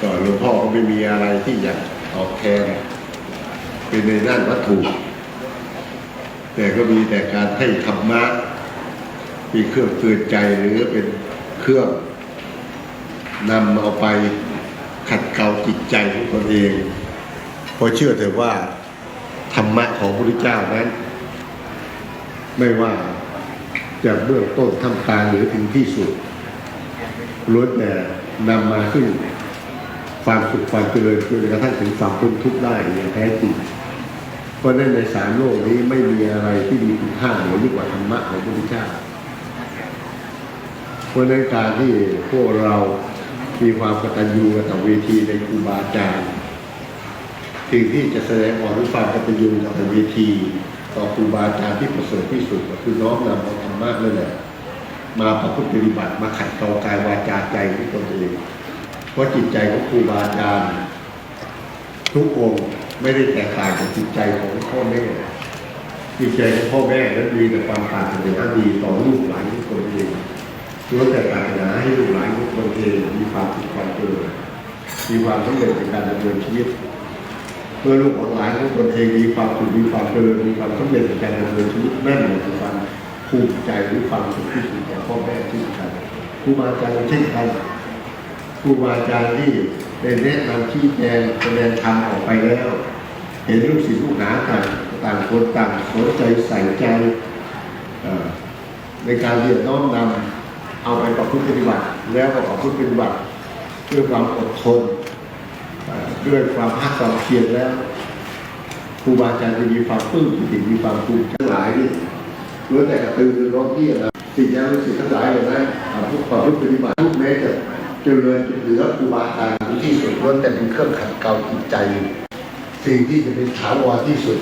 ก็หลวงพ่อก็ไม่มีอะไรที่อยากตอบแทนเป็นในด้านวัตถุ แต่ก็มีแต่การให้ธรรมะมีเครื่องเตือนใจหรือเป็นเครื่องนำเอาไปขัดเกลาจิตใจของตนเองเพราะเชื่อเถอะว่าธรรมะของพระพุทธเจ้านั้น ไม่ว่าจากเบื้องต้นท่ามกลางหรือถึงที่สุดล้วนแต่นำมาซึ่ง ความสุขความเจริญจนกระทั่งถึงความพ้นทุกข์ได้อย่างแท้จริงเพราะนั้นในสามโลกนี้ไม่มีอะไรที่มีคุณค่าเหนือยิ่งกว่าธรรมะของพระพุทธเจ้าเพราะนั้นการที่พวกเรามีความกตัญญูกตเวทีในครูบาอาจารย์สิ่งที่จะแสดงออกถึงความกตัญญูกตเวที ต่อครูบาอาจารย์ที่ประเสริฐที่สุดก็คือน้อมนำเอาธรรมะนั่นแหละมาประพฤติปฏิบัติมาขัดเกลากายวาจาใจของตนเอง เพราะจิตใจของครูบาอาจารย์ทุกองค์ไม่ได้แตกต่างจากจิตใจของพ่อแม่จิตใจของพ่อแม่นั้นมีแต่ความปรารถนาดีต่อลูกหลานของตนเองล้วนแต่ปรารถนาให้ลูกหลานของตนเองมีความสุขความเจริญมีความสำเร็จในการดำเนินชีวิตเมื่อลูกหลานของตนเองมีความสุขมีความเจริญมีความสำเร็จในการดำเนินชีวิตนั่นแหละคือความภูมิใจหรือความสุขที่สุดของพ่อแม่ที่สุดกันครูบาอาจารย์เช่นกัน ครูบาอาจารย์ที่ได้แนะนำชี้แจงแสดงธรรมออกไปแล้ว เห็นลูกศิษย์ลูกหาต่างต่างคนต่างสนใจใส่ใจในการเรียนน้อมนำเอาไปประพฤติปฏิบัติ แล้วก็ประพฤติปฏิบัติด้วยความอดทนด้วยความภาคความเพียรแล้วครูบาอาจารย์จะมีความปลื้มปิติมีความภูมิทั้งหลายนี่ล้วนแต่กระตือรือร้นที่จะสิ่งที่ลูกศิษย์ทั้งหลายเหล่านั้นอ่าผู้ประพฤติปฏิบัติทุกแม้จะ จริญจเหลือครูบาอาจารย์ที่สุดล้วนแต่เป็นเครื่องขัดเกลาจิตใจ สิ่งที่จะเป็นถาวรที่สุด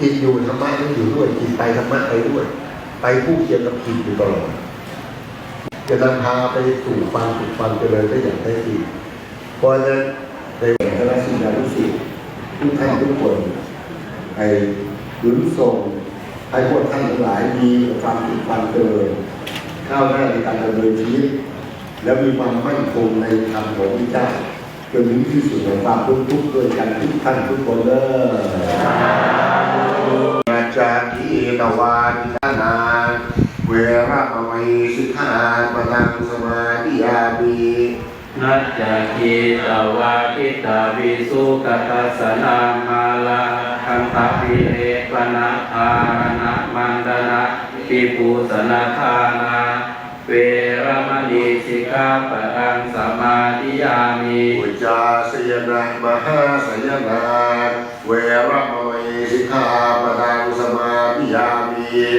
จิตอยู่ธรรมะต้องอยู่ด้วยจิตไปธรรมะไปด้วย ไปคู่เคียงกับจิตอยู่ตลอดจะนำพาไปสู่ความสุขความเจริญได้อย่างแท้จริงเพราะฉะนั้นในคณะสิทธิานุสิทธิ์ทุกท่านทุกคนไอ้หนุนส่งให้พวกท่านทั้งหลายมีความสุขความเจริญก้าวหน้าในการดำเนินชีวิต แล้วมีความมั่นคงในธรรมของพระเจ้าจนถึงที่สุดของความพ้นทุกข์ด้วยกันทุกท่านทุกคนเลยอาจารย์ที่ตวานิทานาเวระมะยสิกขาปนังสมาธิยามีนัจจคีตวาทิตาวิสุกตัสสนามาลาคันตาภิเรปนะทารณะมันดนะปิปูสนาทานา เวรมณีสิกขาปังสมาธิยามิอุจจาสยนังมหาสยนาเวรมณีสิกขาปังสมาธิยามิ